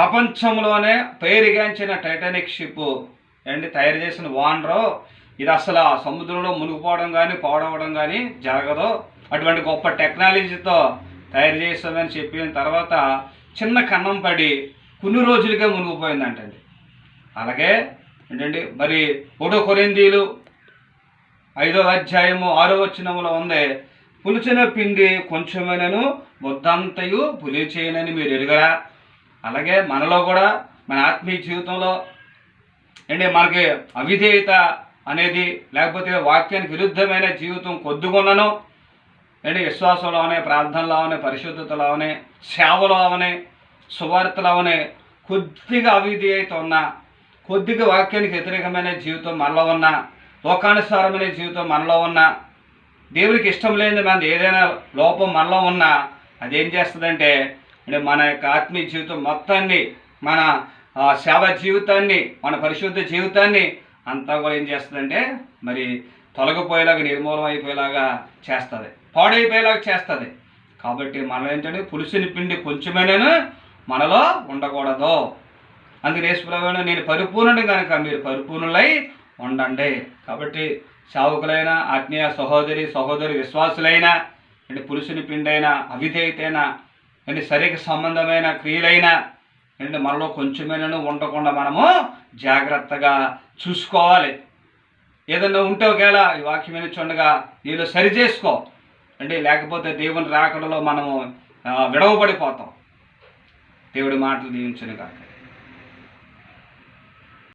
ప్రపంచంలోనే పేరుగాంచిన Titanic ship అండి తయారు చేసిన వానరు. ఇది అసలు సముద్రంలో మునిగిపోవడం కానీ పోవడం కానీ జరగదు. అటువంటి గొప్ప టెక్నాలజీతో తయారు చేస్తామని చెప్పిన తర్వాత చిన్న కన్నం పడి కొన్ని రోజులుగా మునిగిపోయిందంటండి. అలాగే ఏంటండి మరి ఒకటో కొరిందీలు ఐదో అధ్యాయము ఆరో వచనములో ఉంది పులిచిన పిండి కొంచెమైనను పులి పులిచేయనని మీరు ఎరుగరా? అలాగే మనలో కూడా మన ఆత్మీయ జీవితంలో ఏంటి మనకి అవిధేయత అనేది లేకపోతే వాక్యానికి విరుద్ధమైన జీవితం కొద్దిగున్నను. ఏంటి విశ్వాసంలో అవనే ప్రార్థనలో అవనే పరిశుద్ధతలో అవనే సేవలో అవనే సువార్తలో అవనే కొద్దిగా అవిధేయత ఉన్నా కొద్దిగా వాక్యానికి వ్యతిరేకమైన జీవితం మనలో ఉన్న లోకానుసారమైన జీవితం మనలో ఉన్న దేవునికి ఇష్టం లేని మన ఏదైనా లోపం మనలో ఉన్నా అదేం చేస్తుందంటే అంటే మన యొక్క ఆత్మీయ జీవితం మొత్తాన్ని మన సేవ జీవితాన్ని మన పరిశుద్ధ జీవితాన్ని అంతా కూడా ఏం చేస్తుందంటే మరి తొలగిపోయేలాగా నిర్మూలం అయిపోయేలాగా చేస్తుంది. పాడైపోయేలాగా చేస్తుంది. కాబట్టి మనం ఏంటంటే పులుసుని పిండి కొంచెమేనైనా మనలో ఉండకూడదు. అందుకే యేసుప్రభువును నేను పరిపూర్ణుడు కనుక మీరు పరిపూర్ణులై ఉండండి. కాబట్టి సావుకులైన ఆత్మీయ సహోదరి సహోదరి విశ్వాసులైన అంటే పులుసుని పిండైన అవిధేయతైన అంటే శరీర సంబంధమైన క్రియలైన అంటే మనలో కొంచెమైనా ఉండకుండా మనము జాగ్రత్తగా చూసుకోవాలి. ఏదన్నా ఉంటే ఒకవేళ ఈ వాక్యం చూడగా నీలో సరి చేసుకో. అంటే లేకపోతే దేవుని రాకడలో మనము విడవబడిపోతాం. దేవుడి మాటలు దీవించను కాక